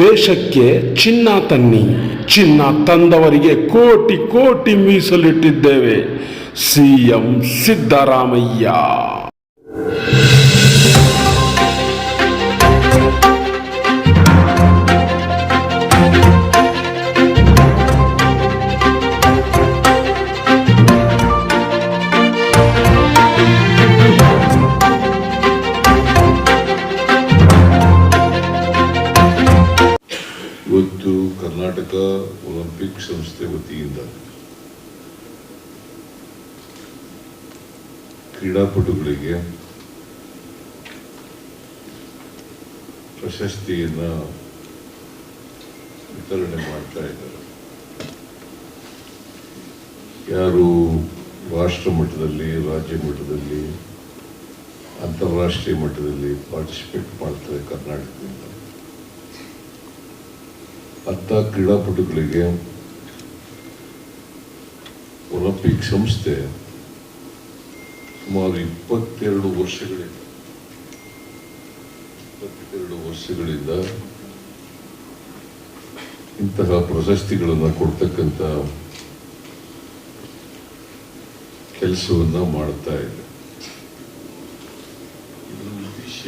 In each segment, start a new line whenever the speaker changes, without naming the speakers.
ದೇಶಕ್ಕೆ ಚಿನ್ನ ತನ್ನಿ. ಚಿನ್ನ ತಂದವರಿಗೆ ಕೋಟಿ ಕೋಟಿ ಮೀಸಲಿಟ್ಟಿದ್ದೇವೆ.
C M Siddaramaiah. ಕ್ರೀಡಾಪಟುಗಳಿಗೆ ಪ್ರಶಸ್ತಿಯನ್ನು ವಿತರಣೆ ಮಾಡ್ತಾ ಇದ್ದಾರೆ. ಯಾರು ರಾಷ್ಟ್ರ ಮಟ್ಟದಲ್ಲಿ, ರಾಜ್ಯ ಮಟ್ಟದಲ್ಲಿ, ಅಂತಾರಾಷ್ಟ್ರೀಯ ಮಟ್ಟದಲ್ಲಿ ಪಾರ್ಟಿಸಿಪೇಟ್ ಮಾಡ್ತಾರೆ ಕರ್ನಾಟಕದಿಂದ? ಅಂಥ ಕ್ರೀಡಾಪಟುಗಳಿಗೆ ಒಲಿಂಪಿಕ್ ಸಂಸ್ಥೆ ಸುಮಾರು ಇಪ್ಪತ್ತೆರಡು ವರ್ಷಗಳಿಂದ ಇಪ್ಪತ್ತೆರಡು ವರ್ಷಗಳಿಂದ ಇಂತಹ ಪ್ರಶಸ್ತಿಗಳನ್ನು ಕೊಡ್ತಕ್ಕಂಥ ಕೆಲಸವನ್ನ ಮಾಡ್ತಾ ಇದೆ. ಇದರ ಉದ್ದೇಶ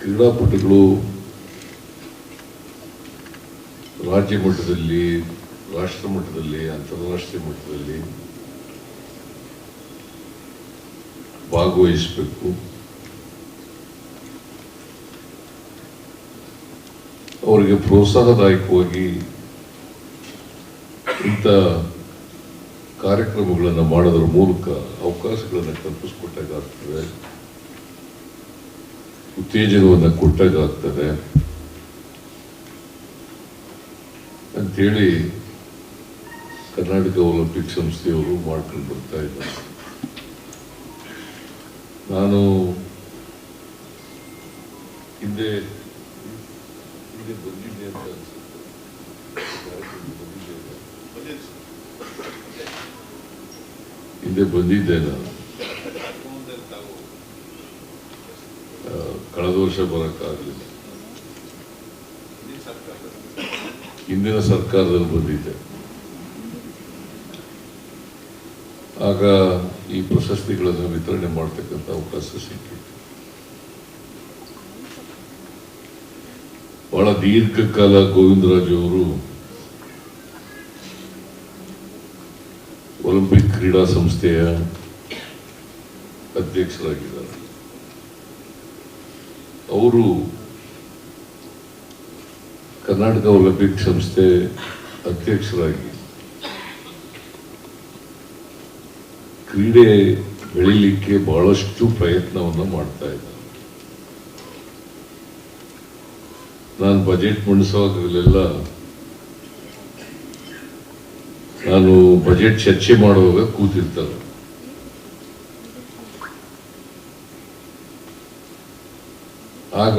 ಕ್ರೀಡಾಪಟುಗಳು ರಾಜ್ಯ ಮಟ್ಟದಲ್ಲಿ, ರಾಷ್ಟ್ರ ಮಟ್ಟದಲ್ಲಿ, ಅಂತಾರಾಷ್ಟ್ರೀಯ ಮಟ್ಟದಲ್ಲಿ ಭಾಗವಹಿಸಬೇಕು. ಅವರಿಗೆ ಪ್ರೋತ್ಸಾಹದಾಯಕವಾಗಿ ಇಂಥ ಕಾರ್ಯಕ್ರಮಗಳನ್ನು ಮಾಡೋದ್ರ ಮೂಲಕ ಅವಕಾಶಗಳನ್ನು ಕಲ್ಪಿಸ್ಕೊಟ್ಟಾಗ್ತದೆ ಉತ್ತೇಜನವನ್ನು ಕೊಟ್ಟಾಗ್ತದೆ ಅಂಥೇಳಿ ಕರ್ನಾಟಕ ಒಲಿಂಪಿಕ್ ಸಂಸ್ಥೆಯವರು ಮಾಡ್ಕೊಂಡು ಬರ್ತಾ ಇದ್ದಾರೆ. ನಾನು ಹಿಂದೆ ಹಿಂದೆ ಬಂದಿದ್ದೆ ಅಂತ ಅನಿಸುತ್ತೆ? ಹಿಂದೆ ಬಂದಿದ್ದೆ ನಾನು. ಕಳೆದ ವರ್ಷ ಬರೋಕ್ಕಾಗಲಿಲ್ಲ. ಹಿಂದಿನ ಸರ್ಕಾರದಲ್ಲಿ ಬಂದಿದ್ದೆ. ಆಗ ಈ ಪ್ರಶಸ್ತಿಗಳನ್ನು ವಿತರಣೆ ಮಾಡ್ತಕ್ಕಂಥ ಅವಕಾಶ ಸಿಕ್ಕಿತ್ತು ಬಹಳ ದೀರ್ಘಕಾಲ ಗೋವಿಂದರಾಜ್ ಅವರು ಒಲಿಂಪಿಕ್ ಕ್ರೀಡಾ ಸಂಸ್ಥೆಯ ಅಧ್ಯಕ್ಷರಾಗಿದ್ದಾರೆ. ಅವರು ಕರ್ನಾಟಕ ಒಲಿಂಪಿಕ್ ಸಂಸ್ಥೆ ಅಧ್ಯಕ್ಷರಾಗಿ ಕ್ರೀಡೆ ಬೆಳಿಲಿಕ್ಕೆ ಬಹಳಷ್ಟು ಪ್ರಯತ್ನವನ್ನು ಮಾಡ್ತಾ ಇದ್ದಾರೆ ನಾನು ಬಜೆಟ್ ಮಂಡಿಸುವಾಗಲೆಲ್ಲ ನಾನು ಬಜೆಟ್ ಚರ್ಚೆ ಮಾಡುವಾಗ ಕೂತಿರ್ತಾರೆ. ಆಗ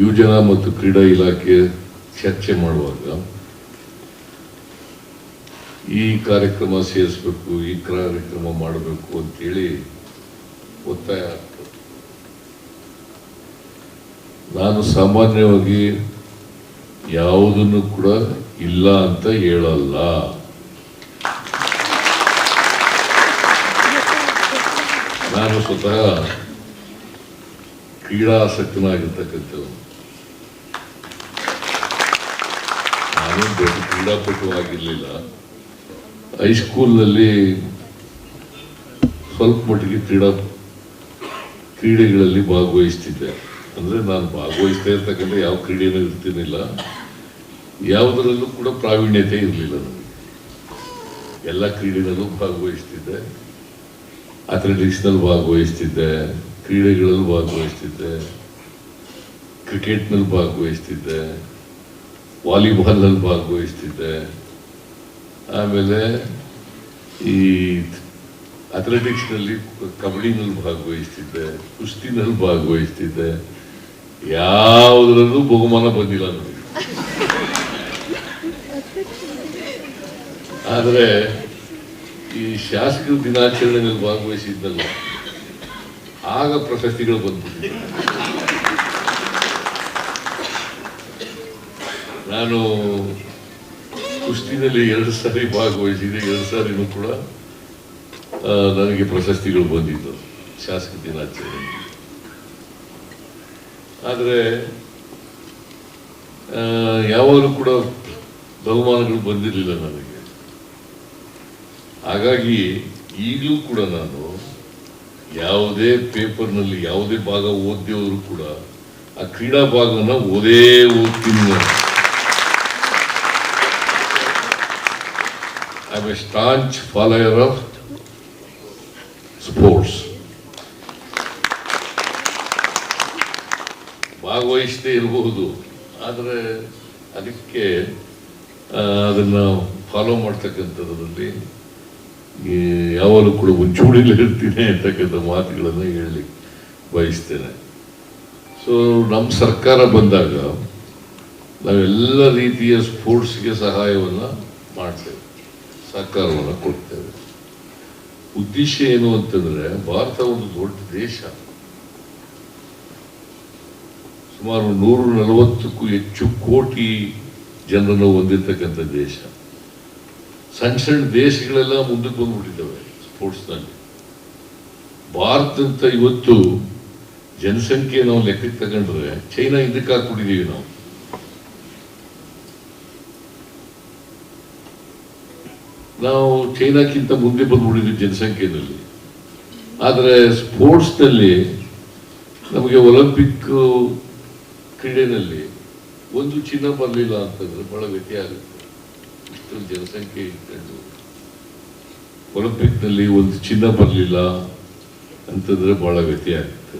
ಯುವಜನ ಮತ್ತು ಕ್ರೀಡಾ ಇಲಾಖೆ ಚರ್ಚೆ ಮಾಡುವಾಗ ಈ ಕಾರ್ಯಕ್ರಮ ಸೇರಿಸ್ಬೇಕು, ಈ ಕಾರ್ಯಕ್ರಮ ಮಾಡಬೇಕು ಅಂತೇಳಿ ಒತ್ತಾಯ ಆಗ್ತದೆ. ನಾನು ಸಾಮಾನ್ಯವಾಗಿ ಯಾವುದನ್ನು ಕೂಡ ಇಲ್ಲ ಅಂತ ಹೇಳಲ್ಲ. ನಾನು ಸ್ವತಃ ಕ್ರೀಡಾಸಕ್ತನಾಗಿರ್ತಕ್ಕಂಥವ್ರು ನಾನು ದೊಡ್ಡ ಕ್ರೀಡಾಪಟು ಆಗಿರಲಿಲ್ಲ. ಹೈಸ್ಕೂಲ್ನಲ್ಲಿ ಸ್ವಲ್ಪ ಮಟ್ಟಿಗೆ ಕ್ರೀಡಾ ಕ್ರೀಡೆಗಳಲ್ಲಿ ಭಾಗವಹಿಸ್ತಿದ್ದೆ. ಅಂದರೆ ನಾನು ಭಾಗವಹಿಸ್ತಾ ಇರ್ತಕ್ಕಂಥ ಯಾವ ಕ್ರೀಡೆಯೂ ಇರ್ತೀನಿಲ್ಲ ಯಾವುದರಲ್ಲೂ ಕೂಡ ಪ್ರಾವೀಣ್ಯತೆ ಇರಲಿಲ್ಲ ನನಗೆ. ಎಲ್ಲ ಕ್ರೀಡೆಗಳಲ್ಲೂ ಭಾಗವಹಿಸ್ತಿದ್ದೆ. ಅಥ್ಲೆಟಿಕ್ಸ್ನಲ್ಲಿ ಭಾಗವಹಿಸ್ತಿದ್ದೆ, ಕ್ರೀಡೆಗಳಲ್ಲಿ ಭಾಗವಹಿಸ್ತಿದ್ದೆ ಕ್ರಿಕೆಟ್ನಲ್ಲಿ ಭಾಗವಹಿಸ್ತಿದ್ದೆ ವಾಲಿಬಾಲ್ನಲ್ಲಿ ಭಾಗವಹಿಸ್ತಿದ್ದೆ. ಆಮೇಲೆ ಈ ಅಥ್ಲೆಟಿಕ್ಸ್ನಲ್ಲಿ ಕಬಡ್ಡಿನಲ್ಲಿ ಭಾಗವಹಿಸ್ತಿದ್ದೆ, ಕುಸ್ತಿನಲ್ಲಿ ಭಾಗವಹಿಸ್ತಿದ್ದೆ, ಯಾವುದರಲ್ಲೂ ಬಹುಮಾನ ಬಂದಿಲ್ಲ ನನಗೆ ಆದರೆ ಈ ಶಾಸಕರ ದಿನಾಚರಣೆಯಲ್ಲಿ ಭಾಗವಹಿಸಿದ್ದಲ್ಲ, ಆಗ ಪ್ರಶಸ್ತಿಗಳು ಬಂದ್ಬಿಟ್ಟಿದೆ. ನಾನು ಕುಸ್ತಿನಲ್ಲಿ ಎರಡು ಸಾರಿ ಭಾಗವಹಿಸಿದೆ ಎರಡು ಸಾರಿನೂ ಕೂಡ ನನಗೆ ಪ್ರಶಸ್ತಿಗಳು ಬಂದಿದ್ದು ಶಾಸಕ ದಿನಾಚರಣೆ ಆದರೆ ಯಾವಾಗಲೂ ಕೂಡ ಬಹುಮಾನಗಳು ಬಂದಿರಲಿಲ್ಲ ನನಗೆ. ಹಾಗಾಗಿ, ಈಗಲೂ ಕೂಡ ನಾನು ಯಾವುದೇ ಪೇಪರ್ನಲ್ಲಿ ಯಾವುದೇ ಭಾಗ ಓದಿದವರು ಕೂಡ, ಆ ಕ್ರೀಡಾ ಭಾಗನ ಓದೇ ಓದ್ತೀನಿ ನಾನು. I a staunch follower of sports ಭಾಗವಹಿಸದೇ ಇರಬಹುದು ಆದರೆ ಅದಕ್ಕೆ ಅದನ್ನು ಫಾಲೋ ಮಾಡ್ತಕ್ಕಂಥದ್ರಲ್ಲಿ ಯಾವಾಗಲೂ ಕೂಡ ಮುಂಚೂಣಿಲಿ ಇರ್ತೀನಿ ಅಂತಕ್ಕಂಥ ಮಾತುಗಳನ್ನು ಹೇಳಿ ಬಯಸ್ತೇನೆ. ಸೊ ನಮ್ಮ ಸರ್ಕಾರ ಬಂದಾಗ ನಾವೆಲ್ಲ ರೀತಿಯ ಸ್ಪೋರ್ಟ್ಸ್ಗೆ ಸಹಾಯವನ್ನು ಮಾಡ್ತೇವೆ. ಸಹಕಾರವನ್ನು ಕೊಡ್ತೇವೆ. ಉದ್ದೇಶ ಏನು ಅಂತಂದ್ರೆ ಭಾರತ ಒಂದು ದೊಡ್ಡ ದೇಶ. ಸುಮಾರು ನೂರ ನಲವತ್ತಕ್ಕೂ ಹೆಚ್ಚು ಕೋಟಿ ಜನರನ್ನು ಹೊಂದಿರತಕ್ಕಂಥ ದೇಶ. ಸಣ್ಣ ಸಣ್ಣ ದೇಶಗಳೆಲ್ಲ ಮುಂದಕ್ಕೆ ಬಂದ್ಬಿಟ್ಟಿದ್ದಾವೆ ಸ್ಪೋರ್ಟ್ಸ್ನಲ್ಲಿ. ಭಾರತ ಇವತ್ತು ಜನಸಂಖ್ಯೆ ನಾವು ಲೆಕ್ಕಕ್ಕೆ ತಗೊಂಡ್ರೆ ಚೈನಾ ಹಿಂದಕ್ಕೆ ಹಾಕ್ಬಿಟ್ಟಿದ್ದೀವಿ ನಾವು. ನಾವು ಚೈನಾಕ್ಕಿಂತ ಮುಂದೆ ಬಂದ್ಬಿಟ್ಟಿದ್ವಿ ಜನಸಂಖ್ಯೆಯಲ್ಲಿ. ಆದರೆ ಸ್ಪೋರ್ಟ್ಸ್ನಲ್ಲಿ ನಮಗೆ ಒಲಿಂಪಿಕ್ ಕ್ರೀಡೆಯಲ್ಲಿ ಒಂದು ಚಿನ್ನ ಬರಲಿಲ್ಲ ಅಂತಂದ್ರೆ ಬಹಳ ವ್ಯತ್ಯಾಸ ಆಗುತ್ತೆ. ಇಷ್ಟೊಂದು ಜನಸಂಖ್ಯೆ ಇಟ್ಕೊಂಡು ಒಲಿಂಪಿಕ್ನಲ್ಲಿ ಒಂದು ಚಿನ್ನ ಬರಲಿಲ್ಲ ಅಂತಂದ್ರೆ ಬಹಳ ವ್ಯತ್ಯಾಸ ಆಗುತ್ತೆ.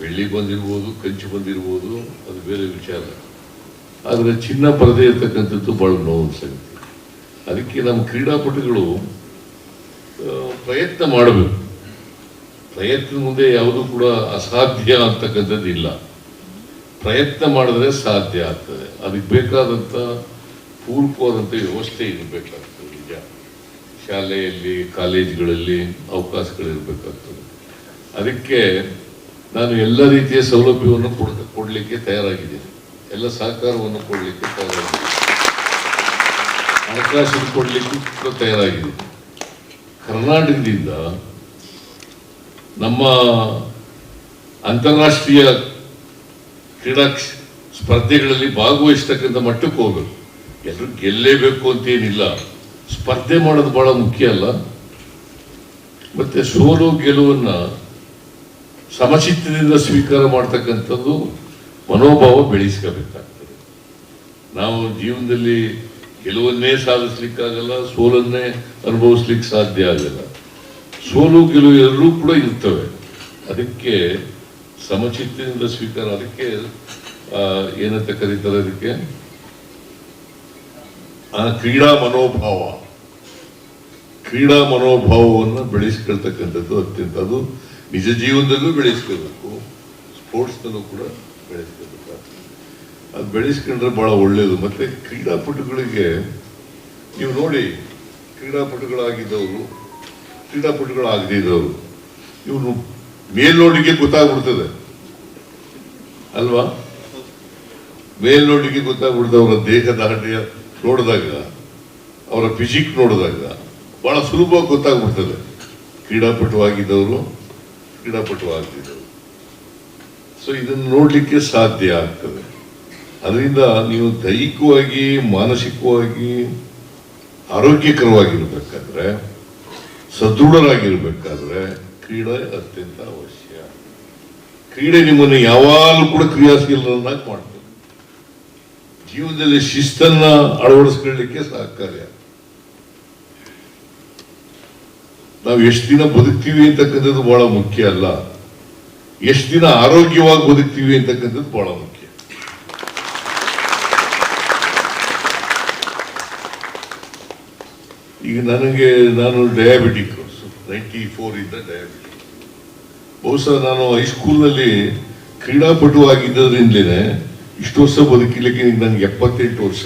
ಬೆಳ್ಳಿ ಬಂದಿರ್ಬೋದು, ಕಂಚು ಬಂದಿರ್ಬೋದು, ಅದು ಬೇರೆ ವಿಚಾರ. ಆದರೆ ಚಿನ್ನ ಬರದೇ ಇರತಕ್ಕಂಥದ್ದು ಬಹಳ ನೋವು ಅದಕ್ಕೆ ನಮ್ಮ ಕ್ರೀಡಾಪಟುಗಳು ಪ್ರಯತ್ನ ಮಾಡಬೇಕು. ಪ್ರಯತ್ನ ಮುಂದೆ ಯಾವುದೂ ಕೂಡ ಅಸಾಧ್ಯ ಅಂತಕ್ಕಂಥದ್ದು ಇಲ್ಲ. ಪ್ರಯತ್ನ ಮಾಡಿದ್ರೆ ಸಾಧ್ಯ ಆಗ್ತದೆ. ಅದಕ್ಕೆ ಬೇಕಾದಂಥ ಪೂರಕವಾದಂಥ ವ್ಯವಸ್ಥೆ ಇರಬೇಕಾಗ್ತದೆ ನಿಜ ಶಾಲೆಯಲ್ಲಿ, ಕಾಲೇಜುಗಳಲ್ಲಿ ಅವಕಾಶಗಳಿರಬೇಕಾಗ್ತದೆ. ಅದಕ್ಕೆ ನಾನು ಎಲ್ಲ ರೀತಿಯ ಸೌಲಭ್ಯವನ್ನು ಕೊಡ ಕೊಡಲಿಕ್ಕೆ ತಯಾರಾಗಿದ್ದೀನಿ. ಎಲ್ಲ ಸಹಕಾರವನ್ನು ಕೊಡಲಿಕ್ಕೆ ತಯಾರಾಗಿದ್ದೀನಿ. ಹಣಕಾಸು ಕೊಡಲಿಕ್ಕೆ ಕೂಡ ತಯಾರಾಗಿದೆ. ಕರ್ನಾಟಕದಿಂದ ನಮ್ಮ ಅಂತಾರಾಷ್ಟ್ರೀಯ ಕ್ರೀಡಾ ಸ್ಪರ್ಧೆಗಳಲ್ಲಿ ಭಾಗವಹಿಸ್ತಕ್ಕಂಥ ಮಟ್ಟಕ್ಕೆ ಹೋಗಬೇಕು ಎಲ್ಲರೂ ಗೆಲ್ಲೇಬೇಕು ಅಂತೇನಿಲ್ಲ. ಸ್ಪರ್ಧೆ ಮಾಡೋದು ಬಹಳ ಮುಖ್ಯ ಅಲ್ಲ. ಮತ್ತೆ ಸೋಲು ಗೆಲುವನ್ನು ಸಮಚಿತ್ತದಿಂದ ಸ್ವೀಕಾರ ಮಾಡ್ತಕ್ಕಂಥದ್ದು ಮನೋಭಾವ ಬೆಳೆಸ್ಕೋಬೇಕಾಗ್ತದೆ. ನಾವು ಜೀವನದಲ್ಲಿ ಗೆಲುವನ್ನೇ ಸಾಧಿಸ್ಲಿಕ್ಕಾಗಲ್ಲ, ಸೋಲನ್ನೇ ಅನುಭವಿಸ್ಲಿಕ್ಕೆ ಸಾಧ್ಯ ಆಗಲ್ಲ. ಸೋಲು ಗೆಲುವು ಎರಡೂ ಕೂಡ ಇರ್ತವೆ. ಅದಕ್ಕೆ ಸಮಚಿತ್ತದಿಂದ ಸ್ವೀಕಾರ, ಅದಕ್ಕೆ ಏನಂತ ಕರೀತಾರೆ ಅದಕ್ಕೆ? ಆ ಕ್ರೀಡಾ ಮನೋಭಾವ. ಕ್ರೀಡಾ ಮನೋಭಾವವನ್ನು ಬೆಳೆಸ್ಕೊಳ್ತಕ್ಕಂಥದ್ದು ಅತ್ಯಂತ. ಅದು ನಿಜ ಜೀವನದಲ್ಲೂ ಬೆಳೆಸ್ಕೋಬೇಕು ಸ್ಪೋರ್ಟ್ಸ್ನಲ್ಲೂ ಕೂಡ ಬೆಳೆಸ್ಕೋಬೇಕಾಗ್ತದೆ ಅದು ಬೆಳೆಸ್ಕೊಂಡ್ರೆ ಬಹಳ ಒಳ್ಳೆಯದು ಮತ್ತೆ ಕ್ರೀಡಾಪಟುಗಳಿಗೆ, ನೀವು ನೋಡಿ, ಕ್ರೀಡಾಪಟುಗಳಾಗಿದ್ದವರು, ಕ್ರೀಡಾಪಟುಗಳಾಗದಿದ್ದವರು, ಇವನು ಮೇಲ್ನೋಡಿಗೆ ಗೊತ್ತಾಗ್ಬಿಡ್ತದೆ. ಅಲ್ವಾ? ಮೇಲ್ನೋಡಿಗೆ ಗೊತ್ತಾಗ್ಬಿಡ್ತದೆ ಅವರ ದೇಹದ ಹಡ್ಡಿಯ ನೋಡಿದಾಗ, ಅವರ ಫಿಸಿಕ್ ನೋಡಿದಾಗ ಬಹಳ ಸುಲಭವಾಗಿ ಗೊತ್ತಾಗ್ಬಿಡ್ತದೆ. ಕ್ರೀಡಾಪಟು ಆಗಿದ್ದವರು ಕ್ರೀಡಾಪಟು ಆಗದಿದ್ದವರು ಸೊ ಇದನ್ನು ನೋಡ್ಲಿಕ್ಕೆ ಸಾಧ್ಯ ಆಗ್ತದೆ. ಅದರಿಂದ ನೀವು ದೈಹಿಕವಾಗಿ, ಮಾನಸಿಕವಾಗಿ, ಆರೋಗ್ಯಕರವಾಗಿರ್ಬೇಕಾದ್ರೆ, ಸದೃಢರಾಗಿರ್ಬೇಕಾದ್ರೆ ಕ್ರೀಡೆ ಅತ್ಯಂತ ಅವಶ್ಯ. ಕ್ರೀಡೆ ನಿಮ್ಮನ್ನು ಯಾವಾಗಲೂ ಕೂಡ ಕ್ರಿಯಾಶೀಲರನ್ನಾಗಿ ಮಾಡ್ತದೆ. ಜೀವನದಲ್ಲಿ ಶಿಸ್ತನ್ನ ಅಳವಡಿಸ್ಕೊಳ್ಳಿಕ್ಕೆ ಸಹಕಾರಿ ನಾವು ಎಷ್ಟು ದಿನ ಬದುಕ್ತೀವಿ ಅಂತಕ್ಕಂಥದ್ದು ಬಹಳ ಮುಖ್ಯ ಅಲ್ಲ. ಎಷ್ಟು ದಿನ ಆರೋಗ್ಯವಾಗಿ ಬದುಕ್ತೀವಿ ಅಂತಕ್ಕಂಥದ್ದು ಬಹಳ ಮುಖ್ಯ. ಈಗ ನನಗೆ ನಾನು ಡಯಾಬಿಟಿಕ್ ನೈಂಟಿ ಫೋರ್ ಇಂದ ಡಯಾಬಿಟಿಕ್ ಬಹುಶಃ ನಾನು ಹೈಸ್ಕೂಲ್ನಲ್ಲಿ ಕ್ರೀಡಾಪಟು ಆಗಿದ್ದದ್ರಿಂದಲೇ ಇಷ್ಟು ವರ್ಷ ಬದುಕಿಲಿಕ್ಕೆ ನನಗೆ ಎಪ್ಪತ್ತೆಂಟು ವರ್ಷ.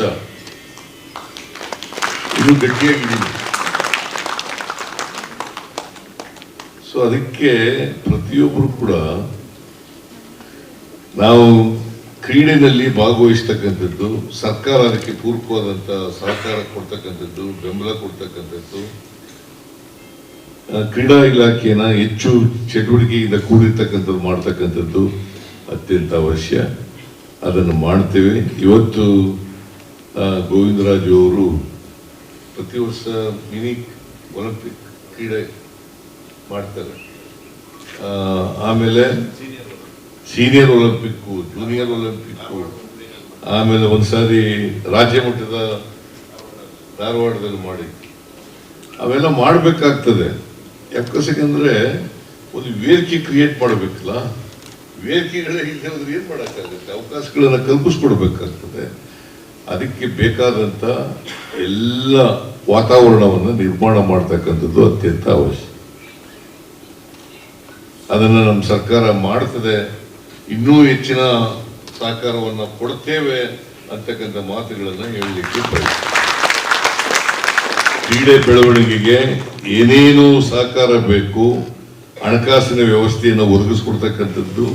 ಇದು ಗಟ್ಟಿಯಾಗಿದ್ದೀನಿ ಸೊ ಅದಕ್ಕೆ ಪ್ರತಿಯೊಬ್ಬರು ಕೂಡ ನಾವು ಕ್ರೀಡೆಯಲ್ಲಿ ಭಾಗವಹಿಸ್ತಕ್ಕಂಥದ್ದು, ಸರ್ಕಾರ ಅದಕ್ಕೆ ಪೂರಕವಾದಂಥ ಸಹಕಾರ ಕೊಡ್ತಕ್ಕಂಥದ್ದು, ಬೆಂಬಲ ಕೊಡ್ತಕ್ಕಂಥದ್ದು ಕ್ರೀಡಾ ಇಲಾಖೆನ ಹೆಚ್ಚು ಚಟುವಟಿಕೆಯಿಂದ ಕೂಡಿರ್ತಕ್ಕಂಥದ್ದು, ಮಾಡ್ತಕ್ಕಂಥದ್ದು ಅತ್ಯಂತ ಅವಶ್ಯ. ಅದನ್ನು ಮಾಡ್ತೇವೆ. ಇವತ್ತು ಗೋವಿಂದರಾಜು ಅವರು ಪ್ರತಿ ವರ್ಷ ಮಿನಿ ಒಲಿಂಪಿಕ್ ಕ್ರೀಡೆ ಮಾಡ್ತಾರೆ. ಆಮೇಲೆ ಸೀನಿಯರ್ ಒಲಿಂಪಿಕ್ಕು ಜೂನಿಯರ್ ಒಲಿಂಪಿಕ್ಕು ಆಮೇಲೆ ಒಂದ್ಸಾರಿ ರಾಜ್ಯ ಮಟ್ಟದ ಧಾರವಾಡದಲ್ಲಿ ಮಾಡಿ ಅವೆಲ್ಲ ಮಾಡಬೇಕಾಗ್ತದೆ. ಯಾಕಂದ್ರೆ ಒಂದು ವೇದಿಕೆ ಕ್ರಿಯೇಟ್ ಮಾಡಬೇಕಲ್ಲ ವೇದಿಕೆಗಳೇ ಇಲ್ಲದ್ರೆ ಏನು ಮಾಡೋಕ್ಕಾಗುತ್ತೆ? ಅವಕಾಶಗಳನ್ನ ಕಲ್ಪಿಸ್ಕೊಡ್ಬೇಕಾಗ್ತದೆ. ಅದಕ್ಕೆ ಬೇಕಾದಂಥ ಎಲ್ಲ ವಾತಾವರಣವನ್ನು ನಿರ್ಮಾಣ ಮಾಡ್ತಕ್ಕಂಥದ್ದು ಅತ್ಯಂತ ಅವಶ್ಯ. ಅದನ್ನು ನಮ್ಮ ಸರ್ಕಾರ ಮಾಡ್ತದೆ. ಇನ್ನೂ ಹೆಚ್ಚಿನ ಸಹಕಾರವನ್ನು ಕೊಡ್ತೇವೆ ಅಂತಕ್ಕಂಥ ಮಾತುಗಳನ್ನು ಹೇಳಲಿಕ್ಕೆ ಪ್ರಯತ್ನ ಕ್ರೀಡೆ ಬೆಳವಣಿಗೆಗೆ ಏನೇನು ಸಹಕಾರ ಬೇಕು ಹಣಕಾಸಿನ ವ್ಯವಸ್ಥೆಯನ್ನು ಒದಗಿಸ್ಕೊಡ್ತಕ್ಕಂಥದ್ದು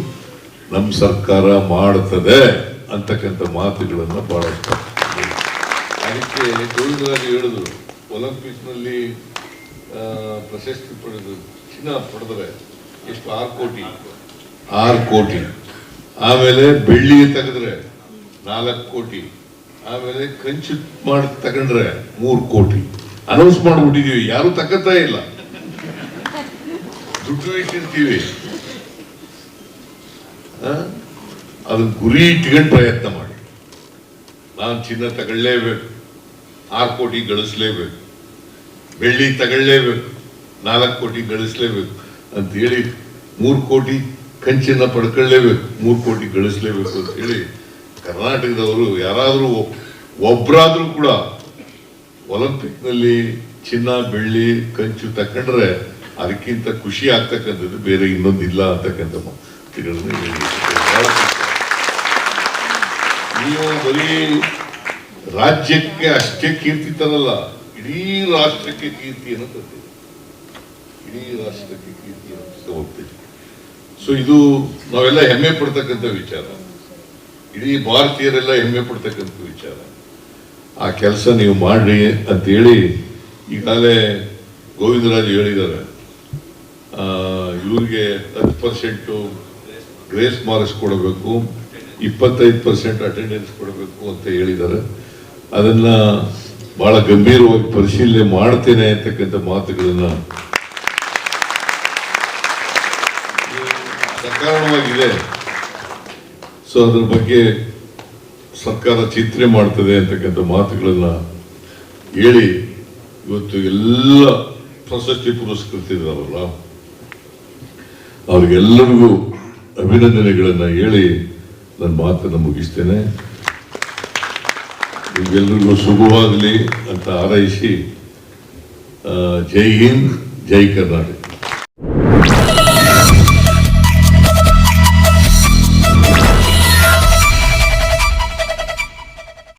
ನಮ್ಮ ಸರ್ಕಾರ ಮಾಡ್ತದೆ ಅಂತಕ್ಕಂಥ ಮಾತುಗಳನ್ನು ಬಹಳಷ್ಟು ಅದಕ್ಕೆ ಗೋವಿಂದರಾಜು ಹೇಳಿದ್ರು ಒಲಿಂಪಿಕ್ಸ್ನಲ್ಲಿ ಪ್ರಶಸ್ತಿ ಪಡೆದು ಚಿನ್ನ ಪಡೆದರೆ ಎಷ್ಟು? ಆರು ಕೋಟಿ. ಆರು ಕೋಟಿ. ಆಮೇಲೆ ಬೆಳ್ಳಿ ತೆಗೆದ್ರೆ ನಾಲ್ಕು ಕೋಟಿ, ಆಮೇಲೆ ಕಂಚು ಮಾಡಿ ತಗೊಂಡ್ರೆ ಮೂರು ಕೋಟಿ. ಅನೌನ್ಸ್ ಮಾಡ್ಬಿಟ್ಟಿದೀವಿ, ಯಾರು ತಕ್ಕಂತ ಇಲ್ಲ. ದುಡ್ಡು ಇಟ್ಟಿರ್ತೀವಿ? ಅದನ್ನ ಗುರಿ ಇಟ್ಕೊಂಡು ಪ್ರಯತ್ನ ಮಾಡಿ. ನಾನು ಚಿನ್ನ ತಗೊಳ್ಳೇಬೇಕು, ಆರು ಕೋಟಿ ಗಳಿಸ್ಲೇಬೇಕು, ಬೆಳ್ಳಿ ತಗೊಳ್ಳೇಬೇಕು, ನಾಲ್ಕು ಕೋಟಿ ಗಳಿಸ್ಲೇಬೇಕು ಅಂತ ಹೇಳಿ ಮೂರು ಕೋಟಿ ಕಂಚನ್ನ ಪಡ್ಕೊಳ್ಳೇಬೇಕು, ಮೂರು ಕೋಟಿ ಗಳಿಸ್ಲೇಬೇಕು ಅಂತ ಹೇಳಿ ಕರ್ನಾಟಕದವರು ಯಾರಾದರೂ ಒಬ್ಬರಾದರೂ ಕೂಡ ಒಲಿಂಪಿಕ್ನಲ್ಲಿ ಚಿನ್ನ, ಬೆಳ್ಳಿ, ಕಂಚು ತಕೊಂಡ್ರೆ ಅದಕ್ಕಿಂತ ಖುಷಿ ಆಗ್ತಕ್ಕಂಥದ್ದು ಬೇರೆ ಇನ್ನೊಂದಿಲ್ಲ ಅಂತಕ್ಕಂಥ ಮಾತುಗಳನ್ನು. ನೀವು ಬರೀ ರಾಜ್ಯಕ್ಕೆ ಅಷ್ಟೇ ಕೀರ್ತಿ ತರಲ್ಲ, ಇಡೀ ರಾಷ್ಟ್ರಕ್ಕೆ ಕೀರ್ತಿಯನ್ನು ತರ್ತೀವಿ ಇಡೀ ರಾಷ್ಟ್ರಕ್ಕೆ ಕೀರ್ತಿಯನ್ನು ತಗೋಗ್ತೀವಿ ಸೊ ಇದು ನಾವೆಲ್ಲ ಹೆಮ್ಮೆ ಪಡ್ತಕ್ಕಂಥ ವಿಚಾರ. ಇಡೀ ಭಾರತೀಯರೆಲ್ಲ ಹೆಮ್ಮೆ ಪಡ್ತಕ್ಕಂಥ ವಿಚಾರ. ಆ ಕೆಲಸ ನೀವು ಮಾಡಿ ಅಂತೇಳಿ ಈಗಾಗಲೇ ಗೋವಿಂದರಾಜ್ ಹೇಳಿದ್ದಾರೆ. ಇವ್ರಿಗೆ ಹತ್ತು ಪರ್ಸೆಂಟು ಗ್ರೇಸ್ ಮಾರ್ಕ್ಸ್ ಕೊಡಬೇಕು ಇಪ್ಪತ್ತೈದು ಪರ್ಸೆಂಟ್ ಅಟೆಂಡೆನ್ಸ್ ಕೊಡಬೇಕು ಅಂತ ಹೇಳಿದ್ದಾರೆ. ಅದನ್ನು ಭಾಳ ಗಂಭೀರವಾಗಿ ಪರಿಶೀಲನೆ ಮಾಡ್ತೇನೆ ಅಂತಕ್ಕಂಥ ಮಾತುಗಳನ್ನ ಸಕಾರಣವಾಗಿದೆ ಸೊ ಅದ್ರ ಬಗ್ಗೆ ಸರ್ಕಾರ ಚಿಂತನೆ ಮಾಡ್ತದೆ ಅಂತಕ್ಕಂಥ ಮಾತುಗಳನ್ನ ಹೇಳಿ ಇವತ್ತು ಎಲ್ಲ ಪ್ರಶಸ್ತಿ ಪುರಸ್ಕೃತಿದಾರಲ್ಲ ಅವ್ರಿಗೆಲ್ಲರಿಗೂ ಅಭಿನಂದನೆಗಳನ್ನು ಹೇಳಿ ನನ್ನ ಮಾತನ್ನು ಮುಗಿಸ್ತೇನೆ. ನಿಮಗೆಲ್ಲರಿಗೂ ಶುಭವಾಗಲಿ ಅಂತ ಹಾರೈಸಿ ಜೈ ಹಿಂದ್, ಜೈ ಕರ್ನಾಟಕ.